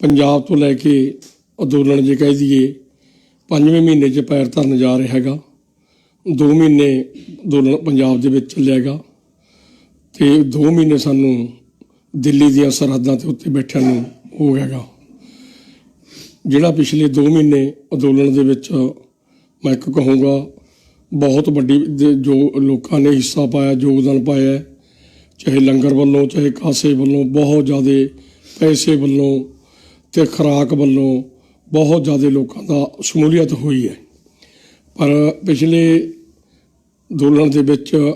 ਪੰਜਾਬ ਤੋਂ ਲੈ ਕੇ ਅੰਦੋਲਨ ਜੇ ਕਹਿ ਦਈਏ, ਪੰਜਵੇਂ ਮਹੀਨੇ 'ਚ ਪੈਰ ਧਰਨ ਜਾ ਰਿਹਾ ਹੈਗਾ। ਦੋ ਮਹੀਨੇ ਅੰਦੋਲਨ ਪੰਜਾਬ ਦੇ ਵਿੱਚ ਚੱਲਿਆਗਾ ਤੇ ਦੋ ਮਹੀਨੇ ਸਾਨੂੰ ਦਿੱਲੀ ਦੀਆਂ ਸਰਹੱਦਾਂ ਤੇ ਉੱਤੇ ਬੈਠਿਆਂ ਨੂੰ ਹੋ ਗਿਆਗਾ ਜਿਹੜਾ ਪਿਛਲੇ 2 ਮਹੀਨੇ ਅੰਦੋਲਨ ਦੇ ਵਿੱਚ ਮੈਂ ਇੱਕ ਕਹੂੰਗਾ, ਬਹੁਤ ਵੱਡੀ ਜੋ ਲੋਕਾਂ ਨੇ ਹਿੱਸਾ ਪਾਇਆ, ਯੋਗਦਾਨ ਪਾਇਆ ਚਾਹੇ ਲੰਗਰ ਵੱਲੋਂ, ਚਾਹੇ ਕਾਸੇ ਵੱਲੋਂ, ਬਹੁਤ ਜ਼ਿਆਦਾ ਪੈਸੇ ਵੱਲੋਂ ਤੇ ਖੁਰਾਕ ਵੱਲੋਂ ਬਹੁਤ ਜ਼ਿਆਦਾ ਲੋਕਾਂ ਦਾ ਸ਼ਮੂਲੀਅਤ ਹੋਈ ਹੈ। ਪਰ ਪਿਛਲੇ ਅੰਦੋਲਨ ਦੇ ਵਿੱਚ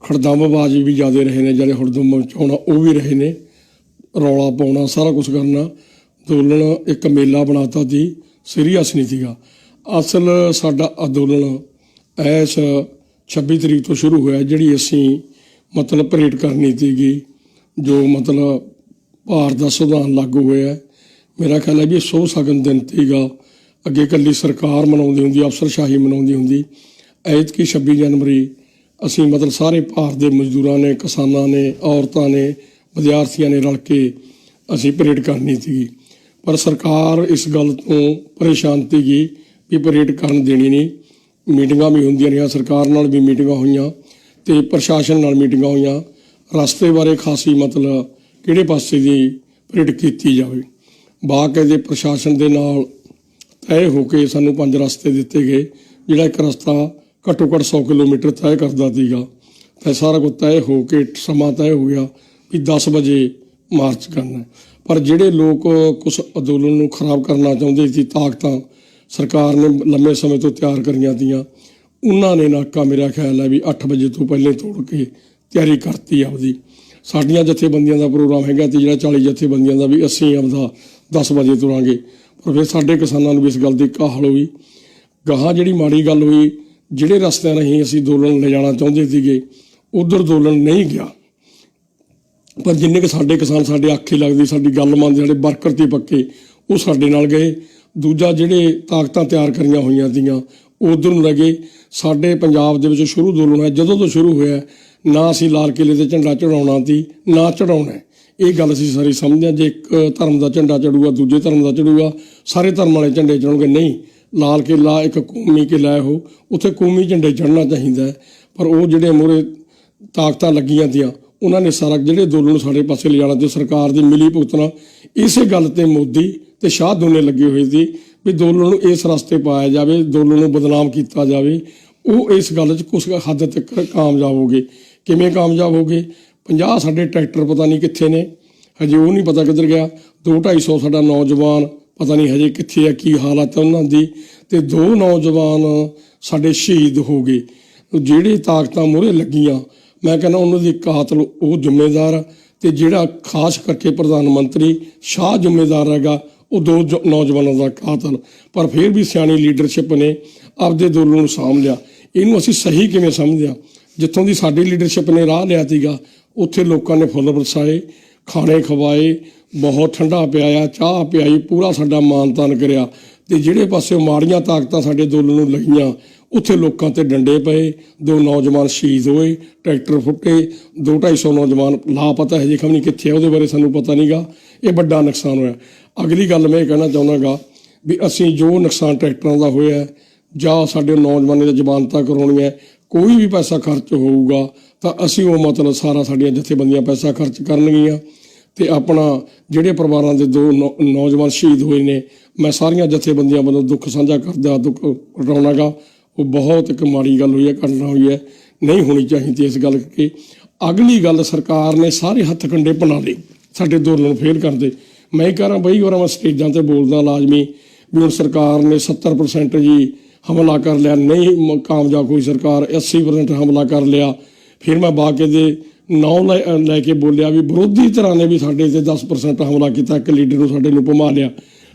ਖੜਦੰਬਬਾਜ਼ੀ ਵੀ ਜ਼ਿਆਦਾ ਰਹੇ ਨੇ, ਜਿਹੜੇ ਹੁੜਦੰਬ ਮਚਾਉਣਾ ਉਹ ਵੀ ਰਹੇ ਨੇ। ਰੌਲਾ ਪਾਉਣਾ, ਸਾਰਾ ਕੁਝ ਕਰਨਾ। ਅੰਦੋਲਨ ਇੱਕ ਮੇਲਾ ਬਣਾਤਾ ਸੀ ਸੀਰੀਅਸ ਨਹੀਂ ਸੀਗਾ। ਅਸਲ ਸਾਡਾ ਅੰਦੋਲਨ ਐਸ 26 ਤਰੀਕ ਤੋਂ ਸ਼ੁਰੂ ਹੋਇਆ, ਜਿਹੜੀ ਅਸੀਂ ਮਤਲਬ ਪਰੇਡ ਕਰਨੀ ਸੀਗੀ, ਜੋ ਮਤਲਬ ਭਾਰਤ ਦਾ ਸੰਵਿਧਾਨ ਲਾਗੂ ਹੋਇਆ। ਮੇਰਾ ਖਿਆਲ ਹੈ ਵੀ ਇਹ ਸੌ ਸਗਨ ਦਿਨ ਸੀਗਾ ਅੱਗੇ ਕੱਲੀ ਸਰਕਾਰ ਮਨਾਉਂਦੀ ਹੁੰਦੀ ਅਫਸਰਸ਼ਾਹੀ ਮਨਾਉਂਦੀ ਹੁੰਦੀ। ਐਤਕੀ 26 ਜਨਵਰੀ ਅਸੀਂ ਮਤਲਬ ਸਾਰੇ ਭਾਰਤ ਦੇ ਮਜ਼ਦੂਰਾਂ ਨੇ, ਕਿਸਾਨਾਂ ਨੇ, ਔਰਤਾਂ ਨੇ, ਵਿਦਿਆਰਥੀਆਂ ਨੇ ਰਲ ਕੇ ਅਸੀਂ ਪਰੇਡ ਕਰਨੀ ਸੀਗੀ। ਪਰ ਸਰਕਾਰ ਇਸ ਗੱਲ ਤੋਂ ਪਰੇਸ਼ਾਨ ਸੀਗੀ ਵੀ ਪਰੇਡ ਕਰਨ ਦੇਣੀ ਨਹੀਂ। ਮੀਟਿੰਗਾਂ ਵੀ ਹੁੰਦੀਆਂ ਰਹੀਆਂ, ਸਰਕਾਰ ਨਾਲ ਵੀ ਮੀਟਿੰਗਾਂ ਹੋਈਆਂ ਤੇ ਪ੍ਰਸ਼ਾਸਨ ਨਾਲ ਮੀਟਿੰਗਾਂ ਹੋਈਆਂ। ਰਸਤੇ ਬਾਰੇ ਖਾਸੀ ਮਤਲਬ ਕਿਹੜੇ ਪਾਸੇ ਦੀ ਪਰੇਡ ਕੀਤੀ ਜਾਵੇ। ਬਾਕਾਇਦੇ ਪ੍ਰਸ਼ਾਸਨ ਦੇ ਨਾਲ ਤੈਅ ਹੋ ਕੇ ਸਾਨੂੰ ਪੰਜ ਰਸਤੇ ਦਿੱਤੇ ਗਏ, ਜਿਹੜਾ ਇੱਕ ਰਸਤਾ ਘੱਟੋ ਘੱਟ 100 ਕਿਲੋਮੀਟਰ ਤੈਅ ਕਰਦਾ ਸੀਗਾ, ਤੇ ਸਾਰਾ ਕੁਝ ਤੈਅ ਹੋ ਕੇ ਸਮਾਂ ਤੈਅ ਹੋ ਗਿਆ ਵੀ 10 ਵਜੇ ਮਾਰਚ ਕਰਨਾ ਪਰ ਜਿਹੜੇ ਲੋਕ ਕੁਝ ਅੰਦੋਲਨ ਨੂੰ ਖਰਾਬ ਕਰਨਾ ਚਾਹੁੰਦੇ ਸੀ, ਤਾਕਤਾਂ ਸਰਕਾਰ ਨੇ ਲੰਮੇ ਸਮੇਂ ਤੋਂ ਤਿਆਰ ਕਰੀਆਂ ਤੀਆਂ, ਉਹਨਾਂ ਨੇ ਨਾਕਾ ਮੇਰਾ ਖਿਆਲ ਹੈ ਵੀ 8 ਵਜੇ ਤੋਂ ਪਹਿਲੇ ਤੋੜ ਕੇ ਤਿਆਰੀ ਕਰਤੀ ਆਪਦੀ। ਸਾਡੀਆਂ ਜਥੇਬੰਦੀਆਂ ਦਾ ਪ੍ਰੋਗਰਾਮ ਹੈਗਾ ਤੇ ਜਿਹੜਾ 40 ਜਥੇਬੰਦੀਆਂ ਦਾ ਵੀ ਅਸੀਂ ਆਪਦਾ 10 ਵਜੇ ਤੁਰਾਂਗੇ। ਪਰ ਫਿਰ ਸਾਡੇ ਕਿਸਾਨਾਂ ਨੂੰ ਇਸ ਗੱਲ ਦੀ ਕਾਹਲ ਹੋਈ। ਗਾਹਾਂ ਜਿਹੜੀ ਮਾੜੀ ਗੱਲ ਹੋਈ, ਜਿਹੜੇ ਰਸਤਿਆਂ ਰਾਹੀਂ ਅਸੀਂ ਅੰਦੋਲਨ ਲੈ ਜਾਣਾ ਚਾਹੁੰਦੇ ਸੀਗੇ, ਉਧਰ ਅੰਦੋਲਨ ਨਹੀਂ ਗਿਆ। ਪਰ ਜਿੰਨੇ ਕਿ ਸਾਡੇ ਕਿਸਾਨ ਸਾਡੇ ਆਖੇ ਲੱਗਦੀ, ਸਾਡੀ ਗੱਲ ਮੰਨਦੇ, ਸਾਡੇ ਵਰਕਰ ਤੇ ਪੱਕੇ, ਉਹ ਸਾਡੇ ਨਾਲ ਗਏ। ਦੂਜਾ ਜਿਹੜੇ ਤਾਕਤਾਂ ਤਿਆਰ ਕਰੀਆਂ ਹੋਈਆਂ ਸੀਗੀਆਂ ਉਧਰ ਨੂੰ ਲੱਗੇ ਸਾਡੇ ਪੰਜਾਬ ਦੇ ਵਿੱਚ ਸ਼ੁਰੂ ਅੰਦੋਲਨ ਹੈ ਜਦੋਂ ਤੋਂ ਸ਼ੁਰੂ ਹੋਇਆ, ਨਾ ਅਸੀਂ ਲਾਲ ਕਿਲੇ ਤੇ ਝੰਡਾ ਚੜਾਉਣਾ ਸੀ, ਨਾ ਚੜਾਉਣਾ ਇਹ ਗੱਲ ਅਸੀਂ ਸਾਰੀ ਸਮਝਦੇ ਹਾਂ, ਜੇ ਇੱਕ ਧਰਮ ਦਾ ਝੰਡਾ ਚੜੂਗਾ, ਦੂਜੇ ਧਰਮ ਦਾ ਚੜੂਗਾ, ਸਾਰੇ ਧਰਮ ਵਾਲੇ ਝੰਡੇ ਚੜੂਗੇ ਨਹੀਂ। ਲਾਲ ਕਿਲਾ ਇੱਕ ਕੌਮੀ ਕਿਲਾ ਹੈ ਉਹ ਉੱਥੇ ਕੌਮੀ ਝੰਡੇ ਚੜਨਾ ਚਾਹੀਦਾ ਹੈ। ਪਰ ਉਹ ਜਿਹੜੇ ਮੂਹਰੇ ਤਾਕਤਾਂ ਲੱਗੀਆਂ ਤੀਆਂ ਉਹਨਾਂ ਨੇ ਸਾਰਾ ਜਿਹੜੇ ਅੰਦੋਲਨ ਨੂੰ ਸਾਡੇ ਪਾਸੇ ਲਿਜਾਣਾ ਤੇ ਸਰਕਾਰ ਦੀ ਮਿਲੀ ਭੁਗਤਣਾ ਇਸੇ ਗੱਲ ਤੇ ਮੋਦੀ ਤੇ ਸ਼ਾਹ ਦੋਨੇ ਲੱਗੇ ਹੋਏ ਸੀ ਵੀ ਅੰਦੋਲਨ ਨੂੰ ਇਸ ਰਸਤੇ ਪਾਇਆ ਜਾਵੇ ਅੰਦੋਲਨ ਨੂੰ ਬਦਨਾਮ ਕੀਤਾ ਜਾਵੇ। ਉਹ ਇਸ ਗੱਲ 'ਚ ਕੁਝ ਹੱਦ ਤੱਕ ਕਾਮਯਾਬ ਹੋ ਗਏ। ਕਿਵੇਂ ਕਾਮਯਾਬ ਹੋ ਗਏ? 50 ਸਾਡੇ ਟਰੈਕਟਰ ਪਤਾ ਨਹੀਂ ਕਿੱਥੇ ਨੇ, ਹਜੇ ਉਹ ਨਹੀਂ ਪਤਾ ਕਿੱਧਰ ਗਿਆ। 2-250 ਸਾਡਾ ਨੌਜਵਾਨ ਪਤਾ ਨਹੀਂ ਹਜੇ ਕਿੱਥੇ ਆ, ਕੀ ਹਾਲਤ ਹੈ ਉਹਨਾਂ ਦੀ। ਤੇ ਦੋ ਨੌਜਵਾਨ ਸਾਡੇ ਸ਼ਹੀਦ ਹੋ ਗਏ। ਜਿਹੜੇ ਤਾਕਤਾਂ ਮੂਹਰੇ ਲੱਗੀਆਂ, ਮੈਂ ਕਹਿੰਦਾ ਉਹਨਾਂ ਦੀ ਕਾਤਲ ਉਹ ਜ਼ਿੰਮੇਦਾਰ ਆ। ਤੇ ਜਿਹੜਾ ਖਾਸ ਕਰਕੇ ਪ੍ਰਧਾਨ ਮੰਤਰੀ ਸ਼ਾਹ ਜ਼ਿੰਮੇਦਾਰ ਹੈਗਾ, ਉਹ ਦੋ ਜ- ਨੌਜਵਾਨਾਂ ਦਾ ਕਾਤਲ। ਪਰ ਫਿਰ ਵੀ ਸਿਆਣੀ ਲੀਡਰਸ਼ਿਪ ਨੇ ਆਪਦੇ ਅੰਦੋਲਨ ਨੂੰ ਸਾਂਭ ਲਿਆ। ਇਹਨੂੰ ਅਸੀਂ ਸਹੀ ਕਿਵੇਂ ਸਮਝਿਆ ਜਿੱਥੋਂ ਦੀ ਸਾਡੀ ਲੀਡਰਸ਼ਿਪ ਨੇ ਰਾਹ ਲਿਆ ਸੀਗਾ, ਉੱਥੇ ਲੋਕਾਂ ਨੇ ਫੁੱਲ ਵਰਸਾਏ, ਖਾਣੇ ਖਵਾਏ, ਬਹੁਤ ਠੰਡਾ ਪਿਆਇਆ, ਚਾਹ ਪਿਆਈ, ਪੂਰਾ ਸਾਡਾ ਮਾਨਤਾਨ ਕਰਿਆ। ਤੇ ਜਿਹੜੇ ਪਾਸੇ ਮਾੜੀਆਂ ਤਾਕਤਾਂ ਸਾਡੇ ਅੰਦੋਲਨ ਨੂੰ ਲਈਆਂ, ਉੱਥੇ ਲੋਕਾਂ ਤੇ ਡੰਡੇ ਪਏ, ਦੋ ਨੌਜਵਾਨ ਸ਼ਹੀਦ ਹੋਏ, ਟਰੈਕਟਰ ਫੁੱਟੇ 2-250 ਨੌਜਵਾਨ ਲਾਪਤਾ ਹੈ ਜੇ ਖਮ ਨਹੀਂ ਕਿੱਥੇ ਉਹਦੇ ਬਾਰੇ ਸਾਨੂੰ ਪਤਾ ਨਹੀਂਗਾ ਇਹ ਵੱਡਾ ਨੁਕਸਾਨ ਹੋਇਆ। ਅਗਲੀ ਗੱਲ ਮੈਂ ਇਹ ਕਹਿਣਾ ਚਾਹੁੰਦਾਗਾ ਵੀ ਅਸੀਂ ਜੋ ਨੁਕਸਾਨ ਟਰੈਕਟਰਾਂ ਦਾ ਹੋਇਆ, ਜਾਂ ਸਾਡੇ ਨੌਜਵਾਨਾਂ ਦੀ ਜ਼ਮਾਨਤਾਂ ਕਰਾਉਣੀ ਹੈ ਕੋਈ ਵੀ ਪੈਸਾ ਖਰਚ ਹੋਊਗਾ ਤਾਂ ਅਸੀਂ ਉਹ ਮਤਲਬ ਸਾਰਾ ਸਾਡੀਆਂ ਜਥੇਬੰਦੀਆਂ ਪੈਸਾ ਖਰਚ ਕਰਨਗੀਆਂ ਤੇ ਆਪਣਾ ਜਿਹੜੇ ਪਰਿਵਾਰਾਂ ਦੇ ਦੋ ਨੌ- ਨੌਜਵਾਨ ਸ਼ਹੀਦ ਹੋਏ ਨੇ, ਮੈਂ ਸਾਰੀਆਂ ਜਥੇਬੰਦੀਆਂ ਵੱਲੋਂ ਦੁੱਖ ਸਾਂਝਾ ਕਰਦਾ, ਦੁੱਖ ਵਟਾਉਣਾਗਾ ਉਹ ਬਹੁਤ ਇੱਕ ਮਾੜੀ ਗੱਲ ਹੋਈ ਹੈ, ਘਟਨਾ ਹੋਈ ਹੈ, ਨਹੀਂ ਹੋਣੀ ਚਾਹੀਦੀ ਇਸ ਗੱਲ ਕਰਕੇ। ਅਗਲੀ ਗੱਲ, ਸਰਕਾਰ ਨੇ ਸਾਰੇ ਹੱਥ ਕੰਡੇ ਬਣਾ ਲਏ। ਸਾਡੇ ਅੰਦੋਲਨ ਨੂੰ ਫੇਲ ਕਰਦੇ। ਮੈਂ ਕਹ ਰਿਹਾ, ਬਈ ਵਾਰ ਮੈਂ ਸਟੇਜਾਂ ਤੇ ਬੋਲਦਾ ਲਾਜ਼ਮੀ ਵੀ ਹੁਣ ਸਰਕਾਰ ਨੇ 70% ਜੀ ਹਮਲਾ ਕਰ ਲਿਆ, ਨਹੀਂ ਕਾਮਯਾਬ ਹੋਈ ਸਰਕਾਰ 80% ਹਮਲਾ ਕਰ ਲਿਆ। ਫਿਰ ਮੈਂ ਬਾਕੇ ਦੇ ਨੌ ਲੈ ਲੈ ਕੇ ਬੋਲਿਆ ਵੀ ਵਿਰੋਧੀ ਧਿਰਾਂ ਨੇ ਵੀ ਸਾਡੇ ਤੇ 10% ਹਮਲਾ ਕੀਤਾ, ਇੱਕ ਲੀਡਰ ਨੂੰ ਸਾਡੇ ਨੂੰ ਭਮਾ ਲਿਆ।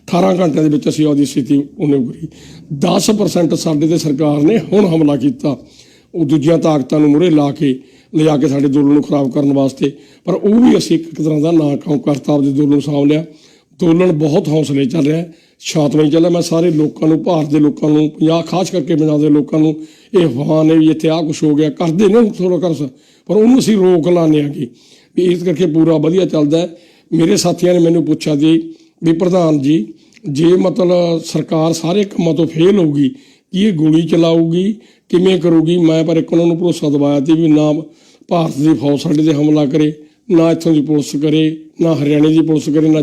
18 ਘੰਟਿਆਂ ਦੇ ਵਿੱਚ ਅਸੀਂ ਉਹਦੀ ਸਥਿਤੀ ਉਹਨੇ ਉਗਰੀ। 10% ਸਾਡੇ ਤੇ ਸਰਕਾਰ ਨੇ ਹੁਣ ਹਮਲਾ ਕੀਤਾ। ਉਹ ਦੂਜੀਆਂ ਤਾਕਤਾਂ ਨੂੰ ਮੁਰੇ ਲਾ ਕੇ ਲਿਜਾ ਕੇ ਸਾਡੇ ਅੰਦੋਲਨ ਨੂੰ ਖਰਾਬ ਕਰਨ ਵਾਸਤੇ। ਪਰ ਉਹ ਵੀ ਅਸੀਂ ਇੱਕ ਤਰ੍ਹਾਂ ਦਾ ਨਾਕਾਮ ਕਰਤਾ, ਆਪਦੇ ਅੰਦੋਲਨ ਨੂੰ ਸਾਂਭ ਲਿਆ। ਅੰਦੋਲਨ ਬਹੁਤ ਹੌਸਲੇ ਚੱਲ ਰਿਹਾ। ਛਾਤ ਨਹੀਂ ਚੱਲਿਆ, ਮੈਂ ਸਾਰੇ ਲੋਕਾਂ ਨੂੰ, ਭਾਰਤ ਦੇ ਲੋਕਾਂ ਨੂੰ, ਪੰਜਾਬ ਖਾਸ ਕਰਕੇ ਪੰਜਾਬ ਦੇ ਲੋਕਾਂ ਨੂੰ, ਇਹ ਅਫਵਾਹ ਨੇ ਵੀ ਇੱਥੇ ਆਹ ਕੁਝ ਹੋ ਗਿਆ, ਕਰਦੇ ਨੇ ਥੋੜਾ ਕਰ ਪਰ ਉਹਨੂੰ ਅਸੀਂ ਰੋਕ ਲਾਣੇ ਕਿ ਵੀ ਇਸ ਕਰਕੇ ਪੂਰਾ ਵਧੀਆ ਚੱਲਦਾ ਮੇਰੇ ਸਾਥੀਆਂ ਨੇ ਮੈਨੂੰ ਪੁੱਛਿਆ ਜੀ ਵੀ ਪ੍ਰਧਾਨ ਜੀ, ਜੇ ਮਤਲਬ ਸਰਕਾਰ ਸਾਰੇ ਕੰਮਾਂ ਤੋਂ ਫੇਲ ਹੋਊਗੀ, ਕੀ ਇਹ ਗੋਲੀ ਚਲਾਊਗੀ, ਕਿਵੇਂ ਕਰੂਗੀ? ਮੈਂ ਪਰ ਇੱਕ ਉਹਨਾਂ ਨੂੰ ਭਰੋਸਾ ਦਿਵਾਇਆ ਸੀ ਵੀ ਨਾ ਭਾਰਤ ਦੀ ਫੌਜ ਸਾਡੇ ਤੇ ਹਮਲਾ ਕਰੇ, ਨਾ ਇੱਥੋਂ ਦੀ ਪੁਲਿਸ ਕਰੇ, ਨਾ ਹਰਿਆਣੇ ਦੀ ਪੁਲਿਸ ਕਰੇ, ਨਾ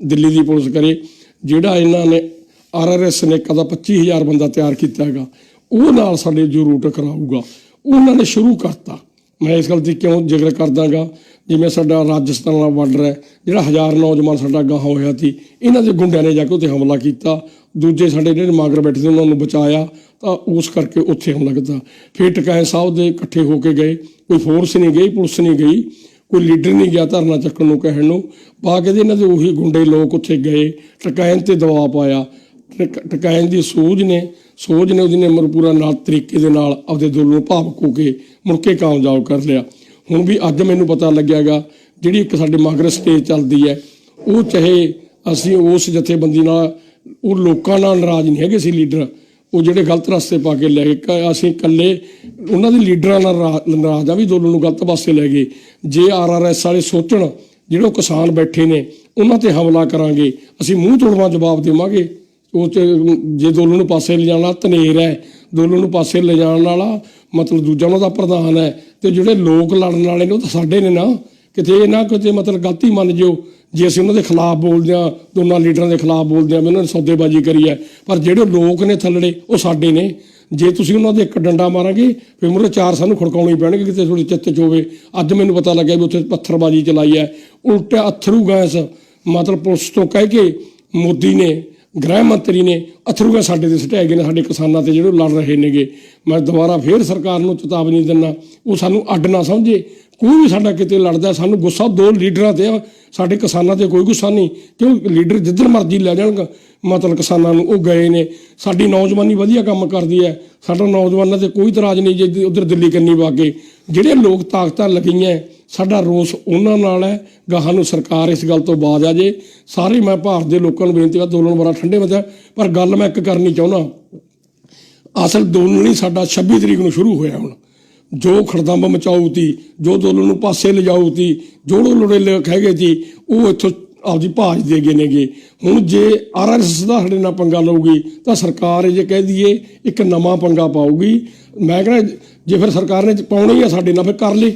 ਦਿੱਲੀ ਦੀ ਪੁਲਿਸ ਕਰੇ। ਜਿਹੜਾ ਇਹਨਾਂ ਨੇ ਆਰਆਰਐਸ ਨੇ ਕਦਾ 25000 ਬੰਦਾ ਤਿਆਰ ਕੀਤਾ ਹੈਗਾ, ਉਹ ਨਾਲ ਸਾਡੇ ਜੋ ਰੂਟ ਕਰਾਊਗਾ, ਉਹਨਾਂ ਨੇ ਸ਼ੁਰੂ ਕਰਤਾ। ਮੈਂ ਇਸ ਗੱਲ ਦੀ ਕਿਉਂ ਜ਼ਿਕਰ ਕਰਦਾਗਾ, ਜਿਵੇਂ ਸਾਡਾ ਰਾਜਸਥਾਨ ਨਾਲ ਬਾਰਡਰ ਹੈ, ਜਿਹੜਾ ਹਜ਼ਾਰ ਨੌਜਵਾਨ ਸਾਡਾ ਗਾਹਾਂ ਹੋਇਆ ਸੀ, ਇਹਨਾਂ ਦੇ ਗੁੰਡਿਆਂ ਨੇ ਜਾ ਕੇ ਉੱਥੇ ਹਮਲਾ ਕੀਤਾ। ਦੂਜੇ ਸਾਡੇ ਜਿਹੜੇ ਮਾਗਰ ਬੈਠੇ ਸੀ, ਉਹਨਾਂ ਨੂੰ ਬਚਾਇਆ, ਤਾਂ ਉਸ ਕਰਕੇ ਉੱਥੇ ਹਮਲਾ ਕੀਤਾ। ਫਿਰ ਟਕਾਏ ਸਾਹਿਬ ਦੇ ਇਕੱਠੇ ਹੋ ਕੇ ਗਏ, ਕੋਈ ਫੋਰਸ ਨਹੀਂ ਗਈ, ਪੁਲਿਸ ਨਹੀਂ ਗਈ। ਕੋਈ ਲੀਡਰ ਨਹੀਂ ਗਿਆ ਧਰਨਾ ਚੱਕਣ ਨੂੰ ਕਹਿਣ ਨੂੰ। ਬਾਕੀ ਦੇ ਇਹਨਾਂ ਦੇ ਉਹੀ ਗੁੰਡੇ ਲੋਕ ਉੱਥੇ ਗਏ ਟਕਾਇਨ ਤੇ ਦਬਾਅ ਪਾਇਆ। ਟਕ- ਟਕਾਇਨ ਦੀ ਸੋਝ ਨੇ ਸੋਝ ਨੇ ਉਹਦੀ ਨੇ ਮਰ ਨਾਲ ਤਰੀਕੇ ਦੇ ਨਾਲ ਆਪਦੇ ਦਿਲ ਨੂੰ ਭਾਵਕ ਹੋ ਕੇ ਮੁੜ ਕੇ ਕਾਮਯਾਬ ਕਰ ਲਿਆ। ਹੁਣ ਵੀ ਅੱਜ ਮੈਨੂੰ ਪਤਾ ਲੱਗਿਆਗਾ ਜਿਹੜੀ ਇੱਕ ਸਾਡੇ ਮਗਰ ਸਟੇਜ ਚੱਲਦੀ ਹੈ, ਉਹ ਚਾਹੇ ਅਸੀਂ ਉਸ ਜਥੇਬੰਦੀ ਨਾਲ, ਉਹ ਲੋਕਾਂ ਨਾਲ ਨਾਰਾਜ਼ ਨਹੀਂ ਹੈਗੇ ਸੀ ਲੀਡਰ। ਉਹ ਜਿਹੜੇ ਗਲਤ ਰਸਤੇ ਪਾ ਕੇ ਲੈ ਗਏ। ਕ- ਅਸੀਂ ਇਕੱਲੇ, ਉਹਨਾਂ ਦੇ ਲੀਡਰਾਂ ਨਾਲ ਨਾਰਾਜ਼ ਆ ਵੀ ਦੋਨੋਂ ਨੂੰ ਗਲਤ ਪਾਸੇ ਲੈ ਗਏ। ਜੇ ਆਰਆਰਐਸ ਵਾਲੇ ਸੋਚਣ, ਜਿਹੜੇ ਉਹ ਕਿਸਾਨ ਬੈਠੇ ਨੇ, ਉਹਨਾਂ ਤੇ ਹਮਲਾ ਕਰਾਂਗੇ। ਅਸੀਂ ਮੂੰਹ ਤੋੜਵਾ ਜਵਾਬ ਦੇਵਾਂਗੇ। ਉਹ ਚ ਜੇ ਦੋਨੋਂ ਨੂੰ ਪਾਸੇ ਲਿਜਾਣ ਵਾਲਾ ਧਨੇਰ ਹੈ ਦੋਨੋਂ ਨੂੰ ਪਾਸੇ ਲਿਜਾਣ ਵਾਲਾ ਮਤਲਬ ਦੂਜਾ ਉਹਨਾਂ ਦਾ ਪ੍ਰਧਾਨ ਹੈ, ਤੇ ਜਿਹੜੇ ਲੋਕ ਲੜਨ ਵਾਲੇ ਨੇ ਉਹ ਤਾਂ ਸਾਡੇ ਨੇ ਨਾ। ਕਿਤੇ ਇਹ ਨਾ ਕਿਤੇ ਮਤਲਬ ਗਲਤੀ ਮੰਨ ਜਿਓ, ਜੇ ਅਸੀਂ ਉਹਨਾਂ ਦੇ ਖਿਲਾਫ ਬੋਲਦੇ ਆ ਦੋਨਾਂ ਲੀਡਰਾਂ ਦੇ ਖਿਲਾਫ ਬੋਲਦੇ ਆ ਵੀ ਉਹਨਾਂ ਨੇ ਸੌਦੇਬਾਜ਼ੀ ਕਰੀ ਹੈ। ਪਰ ਜਿਹੜੇ ਲੋਕ ਨੇ ਥੱਲੜੇ, ਉਹ ਸਾਡੇ ਨੇ। ਜੇ ਤੁਸੀਂ ਉਹਨਾਂ ਦੇ ਇੱਕ ਡੰਡਾ ਮਾਰਾਂਗੇ, ਫਿਰ ਮੁਰੇ ਚਾਰ ਸਾਨੂੰ ਖੜਕਾਉਣੀ ਪੈਣਗੇ ਕਿਤੇ ਥੋੜੀ ਚਿੱਤ ਚ ਹੋਵੇ। ਅੱਜ ਮੈਨੂੰ ਪਤਾ ਲੱਗਿਆ ਵੀ ਉੱਥੇ ਪੱਥਰਬਾਜ਼ੀ ਚਲਾਈ ਹੈ। ਉਲਟਾ ਅਥਰੂ ਗੈਸ ਮਤਲਬ ਪੁਲਿਸ ਤੋਂ ਕਹਿ ਕੇ ਮੋਦੀ ਨੇ ਗ੍ਰਹਿ ਮੰਤਰੀ ਨੇ ਅਥਰੂਗਾ ਸਾਡੇ ਤੇ ਸਟਿਆ ਗਏ ਨੇ ਸਾਡੇ ਕਿਸਾਨਾਂ ਤੇ, ਜਿਹੜੇ ਲੜ ਰਹੇ ਨੇਗੇ। ਮੈਂ ਦੁਬਾਰਾ ਫੇਰ ਸਰਕਾਰ ਨੂੰ ਚੇਤਾਵਨੀ ਦਿੰਦਾ, ਉਹ ਸਾਨੂੰ ਅੱਡ ਨਾ ਸਮਝੇ। ਕੋਈ ਵੀ ਸਾਡਾ ਕਿਤੇ ਲੜਦਾ, ਸਾਨੂੰ ਗੁੱਸਾ ਦੋ ਲੀਡਰਾਂ ਤੇ ਆ। ਸਾਡੇ ਕਿਸਾਨਾਂ ਤੇ ਕੋਈ ਗੁੱਸਾ ਨਹੀਂ, ਕਿਉਂ? ਲੀਡਰ ਜਿੱਧਰ ਮਰਜ਼ੀ ਲੈ ਜਾਣਗਾ। ਮਤਲਬ ਕਿਸਾਨਾਂ ਨੂੰ ਉਹ ਗਏ ਨੇ। ਸਾਡੀ ਨੌਜਵਾਨੀ ਵਧੀਆ ਕੰਮ ਕਰਦੀ ਹੈ। ਸਾਡਾ ਨੌਜਵਾਨਾਂ ਤੇ ਕੋਈ ਇਤਰਾਜ਼ ਨਹੀਂ ਜੇ ਉਧਰ ਦਿੱਲੀ ਕੰਨੀ ਵਾਗੇ ਜਿਹੜੇ ਲੋਕ ਤਾਕਤਾਂ ਲੱਗੀਆਂ ਸਾਡਾ ਰੋਸ ਉਹਨਾਂ ਨਾਲ ਹੈ ਗਾਹਾਂ ਨੂੰ ਸਰਕਾਰ ਇਸ ਗੱਲ ਤੋਂ ਬਾਜ਼ ਆ ਜੇ। ਸਾਰੇ ਮੈਂ ਭਾਰਤ ਦੇ ਲੋਕਾਂ ਨੂੰ ਬੇਨਤੀ ਕਰ ਦੋਨੋਂ ਬੜਾ ਠੰਡੇ ਮਤਾ ਪਰ ਗੱਲ ਮੈਂ ਇੱਕ ਕਰਨੀ ਚਾਹੁੰਦਾ। ਅਸਲ ਦੋਨੋਂ ਹੀ ਸਾਡਾ 26 ਤਰੀਕ ਨੂੰ ਸ਼ੁਰੂ ਹੋਇਆ ਹੁਣ। ਜੋ ਖੜਦੰਬ ਮਚਾਊ ਤੀ, ਜੋ ਦੋਨੋਂ ਨੂੰ ਪਾਸੇ ਲਿਜਾਊ ਤੀ ਜੋੜੋ ਲੋੜੇ ਕਹਿ ਗਏ ਸੀ ਉਹ ਇੱਥੋਂ ਆਪਦੀ ਭਾਜ ਦੇ ਗਏ ਨੇਗੇ। ਹੁਣ ਜੇ ਆਰਐਸਐਸ ਦਾ ਸਾਡੇ ਨਾਲ ਪੰਗਾ ਲਊਗੀ, ਤਾਂ ਸਰਕਾਰ ਇਹ ਜੇ ਕਹਿ ਦਈਏ, ਇੱਕ ਨਵਾਂ ਪੰਗਾ ਪਾਊਗੀ। ਮੈਂ ਕਹਿੰਦਾ, ਜੇ ਫਿਰ ਸਰਕਾਰ ਨੇ ਪਾਉਣਾ ਹੀ ਆ ਸਾਡੇ ਨਾਲ, ਫਿਰ ਕਰ ਲੇ।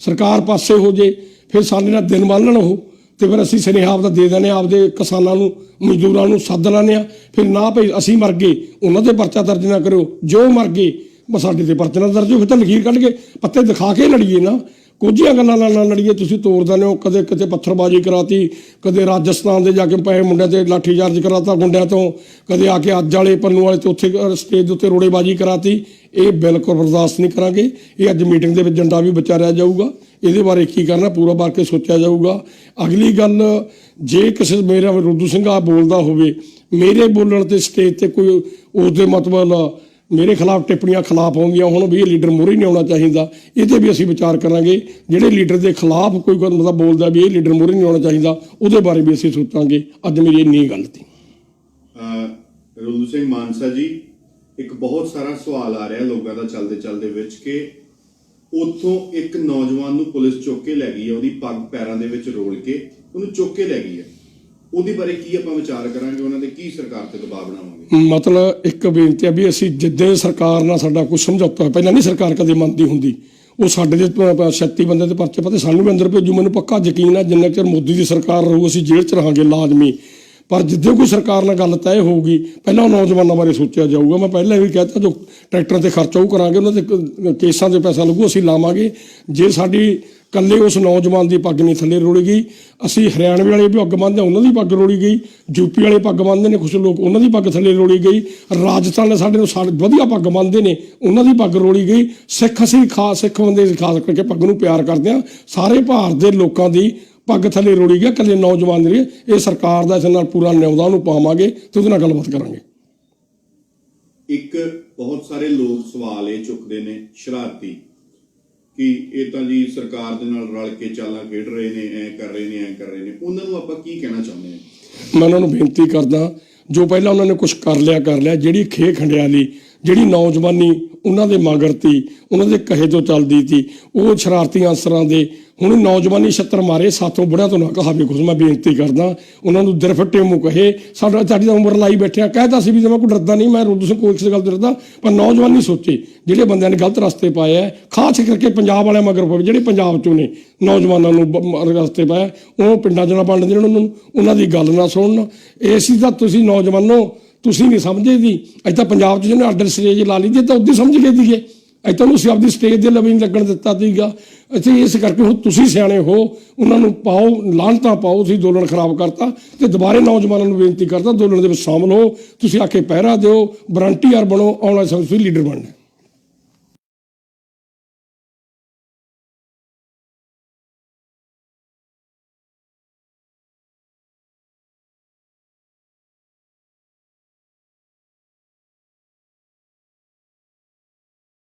ਸਰਕਾਰ ਪਾਸੇ ਹੋ ਜੇ, ਫਿਰ ਸਾਡੇ ਨਾਲ ਦਿਨ ਬਾਲਣ ਉਹ। ਤੇ ਫਿਰ ਅਸੀਂ ਸੁਨੇਹਾ ਆਪਦਾ ਦੇ ਦਿੰਦੇ ਹਾਂ, ਆਪਦੇ ਕਿਸਾਨਾਂ ਨੂੰ, ਮਜ਼ਦੂਰਾਂ ਨੂੰ ਸੱਦ ਲੈਂਦੇ ਆ ਫਿਰ ਨਾ ਭਈ ਅਸੀਂ ਮਰ ਗਏ, ਉਹਨਾਂ ਤੇ ਪਰਚਾ ਦਰਜ ਨਾ ਕਰਿਓ। ਜੋ ਮਰ ਗਏ ਸਾਡੇ ਤੇ ਪਰਚਾ ਨਾ ਦਰਜ ਹੋ ਫਿਰ ਤਾਂ ਲਖੀਰ ਕੱਢ ਕੇ ਪੱਤੇ ਦਿਖਾ ਕੇ ਲੜੀਏ ਨਾ। ਕੁਝੀਆਂ ਗੱਲਾਂ ਨਾਲ ਨਾ ਲੜੀਏ, ਤੁਸੀਂ ਤੋੜ ਦਿੰਦੇ ਹੋ, ਕਦੇ ਕਿਤੇ ਪੱਥਰਬਾਜ਼ੀ ਕਰਾਤੀ, ਕਦੇ ਰਾਜਸਥਾਨ ਦੇ ਜਾ ਕੇ ਪਏ ਮੁੰਡਿਆਂ ਤੇ ਲਾਠੀ ਚਾਰਜ ਕਰਾਤਾ ਗੁੰਡਿਆਂ ਤੋਂ, ਕਦੇ ਆ ਕੇ ਅੱਜ ਵਾਲੇ ਪੰਨੂ ਵਾਲੇ ਤੇ ਉੱਥੇ ਸਟੇਜ ਦੇ ਉੱਤੇ ਰੋੜੇਬਾਜ਼ੀ ਕਰਾਤੀ, ਇਹ ਬਿਲਕੁਲ ਬਰਦਾਸ਼ਤ ਨਹੀਂ ਕਰਾਂਗੇ, ਇਹ ਅੱਜ ਮੀਟਿੰਗ ਦੇ ਵਿੱਚ ਏਜੰਡਾ ਵੀ ਵਿਚਾਰਿਆ ਜਾਊਗਾ, ਇਹਦੇ ਬਾਰੇ ਕੀ ਕਰਨਾ, ਪੂਰਾ ਬਾਰ ਕੇ ਸੋਚਿਆ ਜਾਊਗਾ। ਅਗਲੀ ਗੱਲ, ਜੇ ਕਿਸੇ ਮੇਰਾ ਰੁੱਦੂ ਸਿੰਘ ਆ ਬੋਲਦਾ ਹੋਵੇ, ਮੇਰੇ ਬੋਲਣ ਤੇ ਸਟੇਜ ਤੇ ਕੋਈ ਉਹਦੇ ਮਤਲਬ ਮੇਰੇ ਖਿਲਾਫ ਟਿੱਪਣੀਆਂ ਖਿਲਾਫ ਆਉਂਦੀਆਂ ਹੁਣ ਵੀ ਇਹ ਲੀਡਰ ਮੂਹਰੇ ਨਹੀਂ ਆਉਣਾ ਚਾਹੀਦਾ। ਇਹਦੇ ਵੀ ਅਸੀਂ ਵਿਚਾਰ ਕਰਾਂਗੇ। ਜਿਹੜੇ ਲੀਡਰ ਦੇ ਖਿਲਾਫ ਕੋਈ ਕੋਈ ਮਤਲਬ ਬੋਲਦਾ ਵੀ ਇਹ ਲੀਡਰ ਮੂਹਰੇ ਨਹੀਂ ਆਉਣਾ ਚਾਹੀਦਾ, ਉਹਦੇ ਬਾਰੇ ਵੀ ਅਸੀਂ ਸੋਚਾਂਗੇ। ਅੱਜ ਮੇਰੀ ਇੰਨੀ ਗੱਲ ਸੀ। ਅਹ, ਰੁੱਲੂ ਸਿੰਘ ਮਾਨਸਾ ਜੀ, ਇੱਕ ਬਹੁਤ ਸਾਰਾ ਸਵਾਲ ਆ ਰਿਹਾ ਲੋਕਾਂ ਦਾ ਚੱਲਦੇ ਚੱਲਦੇ ਵਿੱਚ ਕਿ ਉੱਥੋਂ ਇੱਕ ਨੌਜਵਾਨ ਨੂੰ ਪੁਲਿਸ ਚੁੱਕ ਕੇ ਲੈ ਗਈ ਹੈ, ਉਹਦੀ ਪੱਗ ਪੈਰਾਂ ਦੇ ਵਿੱਚ ਰੋਲ ਕੇ, ਉਹਨੂੰ ਚੁੱਕ ਕੇ ਲੈ ਗਈ ਹੈ। ਉਹਦੇ ਬਾਰੇ ਕੀ ਆਪਾਂ ਵਿਚਾਰ ਕਰਾਂਗੇ, ਉਹਨਾਂ ਦੇ ਕੀ ਸਰਕਾਰ ਤੇ ਦਬਾਅ ਬਣਾਵਾਂਗੇ? ਮਤਲਬ ਇੱਕ ਬੇਨਤੀ ਹੈ ਵੀ ਅਸੀਂ ਜਿੱਦੇ ਸਰਕਾਰ ਨਾਲ ਸਾਡਾ ਕੋਈ ਸਮਝੌਤਾ ਪਹਿਲਾਂ ਨਹੀਂ ਸਰਕਾਰ ਕਦੇ ਮੰਨਦੀ ਹੁੰਦੀ। ਉਹ ਸਾਡੇ ਦੇ ਪ- ਪ- ਛੱਤੀ ਬੰਦੇ ਦੇ ਪਰਚੇ ਪਤੇ ਸਾਨੂੰ ਵੀ ਅੰਦਰ ਭੇਜੂ, ਮੈਨੂੰ ਪੱਕਾ ਯਕੀਨ ਹੈ ਜਿੰਨਾ ਚਿਰ ਮੋਦੀ ਦੀ ਸਰਕਾਰ ਰਹੂ, ਅਸੀਂ ਜੇਲ੍ਹ 'ਚ ਰਹਾਂਗੇ ਲਾਜ਼ਮੀ। ਪਰ ਜਿੱਦੇ ਕੋਈ ਸਰਕਾਰ ਨਾਲ ਗੱਲ ਤੈਅ ਹੋਊਗੀ, ਪਹਿਲਾਂ ਉਹ ਨੌਜਵਾਨਾਂ ਬਾਰੇ ਸੋਚਿਆ ਜਾਊਗਾ। ਮੈਂ ਪਹਿਲਾਂ ਵੀ ਕਹਿਤਾ, ਜੋ ਟਰੈਕਟਰਾਂ ਤੇ ਖਰਚਾ ਉਹ ਕਰਾਂਗੇ, ਉਹਨਾਂ ਦੇ ਕੇਸਾਂ ਦੇ ਪੈਸਾ ਲੱਗੂ, ਅਸੀਂ ਲਾਵਾਂਗੇ। ਜੇ ਸਾਡੀ ਕੱਲੇ ਉਸ ਨੌਜਵਾਨ ਦੀ ਪੱਗ ਨਹੀਂ ਥੱਲੇ ਰੋੜੀ ਗਈ। ਅਸੀਂ ਹਰਿਆਣਵੇ ਵਾਲੇ ਵੀ ਪੱਗ ਬੰਨਦੇ ਹਾਂ, ਉਹਨਾਂ ਦੀ ਪੱਗ ਰੋਲੀ ਗਈ। ਯੂਪੀ ਵਾਲੇ ਪੱਗ ਬੰਨਦੇ ਨੇ ਕੁਝ ਲੋਕ ਉਹਨਾਂ ਦੀ ਪੱਗ ਥੱਲੇ ਰੋੜੀ ਗਈ। ਰਾਜਸਥਾਨ ਦੇ ਸਾਡੇ ਨੂੰ ਸਾਡੇ ਵਧੀਆ ਪੱਗ ਬੰਨਦੇ ਨੇ ਉਹਨਾਂ ਦੀ ਪੱਗ ਰੋਲੀ ਗਈ। ਸਿੱਖ ਅਸੀਂ ਖਾਸ ਸਿੱਖ ਬੰਦੇ ਖਾਸ ਕਰਕੇ ਪੱਗ ਨੂੰ ਪਿਆਰ ਕਰਦੇ ਹਾਂ। ਸਾਰੇ ਭਾਰਤ ਦੇ ਲੋਕਾਂ ਦੀ ਪੱਗ ਥੱਲੇ ਰੋੜੀ ਗਿਆ ਕੱਲੇ ਨੌਜਵਾਨ ਦੀ ਇਹ ਸਰਕਾਰ ਦਾ ਇਸ ਨਾਲ ਪੂਰਾ ਨਿਉਦਾ ਨੂੰ ਪਾਵਾਂਗੇ ਤੇ ਉਹਦੇ ਨਾਲ ਗੱਲਬਾਤ ਕਰਾਂਗੇ। ਇੱਕ ਬਹੁਤ ਸਾਰੇ ਲੋਕ ਸਵਾਲ ਇਹ ਚੁੱਕਦੇ ਨੇ ਸ਼ਰਾਰਤੀ। ਕਿ ਇਹ ਤਾਂ ਜੀ ਸਰਕਾਰ ਦੇ ਨਾਲ ਰਲ ਕੇ ਚਾਲਾਂ ਖੇਡ ਰਹੇ ਨੇ, ਐ ਕਰ ਰਹੇ ਨੇ, ਐ ਕਰ ਰਹੇ ਨੇ। ਉਹਨਾਂ ਨੂੰ ਆਪਾਂ ਕੀ ਕਹਿਣਾ ਚਾਹੁੰਦੇ ਹਾਂ? ਮੈਂ ਉਹਨਾਂ ਨੂੰ ਬੇਨਤੀ ਕਰਦਾ, ਜੋ ਪਹਿਲਾਂ ਉਹਨਾਂ ਨੇ ਕੁਝ ਕਰ ਲਿਆ ਕਰ ਲਿਆ, ਜਿਹੜੀ ਖੇ ਖੰਡਿਆਲੀ ਜਿਹੜੀ ਨੌਜਵਾਨੀ ਉਹਨਾਂ ਦੇ ਮਗਰ ਤੀ, ਉਹਨਾਂ ਦੇ ਕਹੇ ਤੋਂ ਚੱਲਦੀ ਤੀ, ਉਹ ਸ਼ਰਾਰਤੀ ਅਨਸਰਾਂ ਦੇ ਹੁਣ ਨੌਜਵਾਨੀ ਛੱਤਰ ਮਾਰੇ, ਸਾਥੋਂ ਬੁੜਿਆਂ ਤੋਂ ਨਾ ਕਹਾਵੇ ਕੁਝ ਮੈਂ ਬੇਨਤੀ ਕਰਦਾ, ਉਹਨਾਂ ਨੂੰ ਦਿਲ ਫੱਟੇ ਮੂੰਹ ਕਹੇ, ਸਾਡਾ ਸਾਡੀ ਤਾਂ ਉਮਰ ਲਾਈ ਬੈਠਿਆ ਕਹਿਤਾ ਸੀ ਵੀ ਮੈਂ ਕੋਈ ਡਰਦਾ ਨਹੀਂ, ਮੈਂ ਰੁੱਦ ਸਿੰਘ ਕੋਈ ਕਿਸੇ ਗੱਲ ਤੋਂ ਡਰਦਾ, ਪਰ ਨੌਜਵਾਨੀ ਸੋਚੇ, ਜਿਹੜੇ ਬੰਦਿਆਂ ਨੇ ਗਲਤ ਰਸਤੇ ਪਾਏ ਆ, ਖਾਸ ਕਰਕੇ ਪੰਜਾਬ ਵਾਲਿਆਂ ਮਗਰ ਪਵੇ, ਜਿਹੜੇ ਪੰਜਾਬ ਚੋਂ ਨੇ, ਨੌਜਵਾਨਾਂ ਨੂੰ ਰਸਤੇ ਪਾਇਆ ਉਹ ਪਿੰਡਾਂ 'ਚ ਨਾ ਬਣ ਦੇਣ ਉਹਨਾਂ ਨੂੰ, ਉਹਨਾਂ ਦੀ ਗੱਲ ਨਾ ਸੁਣਨ। ਏਸੀ ਤਾਂ ਤੁਸੀਂ ਨੌਜਵਾਨੋ ਤੁਸੀਂ ਨਹੀਂ ਸਮਝੇ ਦੀ ਅੱਜ ਤਾਂ ਪੰਜਾਬ 'ਚ ਜਿਹਨੇ ਆਰਡਰ ਸਟੇਜ ਲਾ ਲਈ ਦੀ ਤਾਂ ਉਦੋਂ ਸਮਝ ਗਏ ਦੀਏ ਅੱਜ ਤਾਂ ਉਹਨੂੰ ਅਸੀਂ ਆਪਦੀ ਸਟੇਜ ਦੇ ਲਵੀ ਨਹੀਂ ਲੱਗਣ ਦਿੱਤਾ ਸੀਗਾ। ਇੱਥੇ ਇਸ ਕਰਕੇ ਹੁਣ ਤੁਸੀਂ ਸਿਆਣੇ ਹੋ, ਉਹਨਾਂ ਨੂੰ ਪਾਓ, ਲਾਹਨਤਾਂ ਪਾਓ, ਤੁਸੀਂ ਅੰਦੋਲਨ ਖਰਾਬ ਕਰਤਾ ਤੇ ਦੁਬਾਰੇ ਨੌਜਵਾਨਾਂ ਨੂੰ ਬੇਨਤੀ ਕਰਦਾ ਅੰਦੋਲਨ ਦੇ ਵਿੱਚ ਸ਼ਾਮਲ ਹੋ, ਤੁਸੀਂ ਆ ਕੇ ਪਹਿਰਾ ਦਿਓ, ਵਰੰਟੀਅਰ ਬਣੋ, ਆਉਣ ਵਾਲੇ ਸਮੇਂ ਤੁਸੀਂ ਲੀਡਰ ਬਣਨਾ।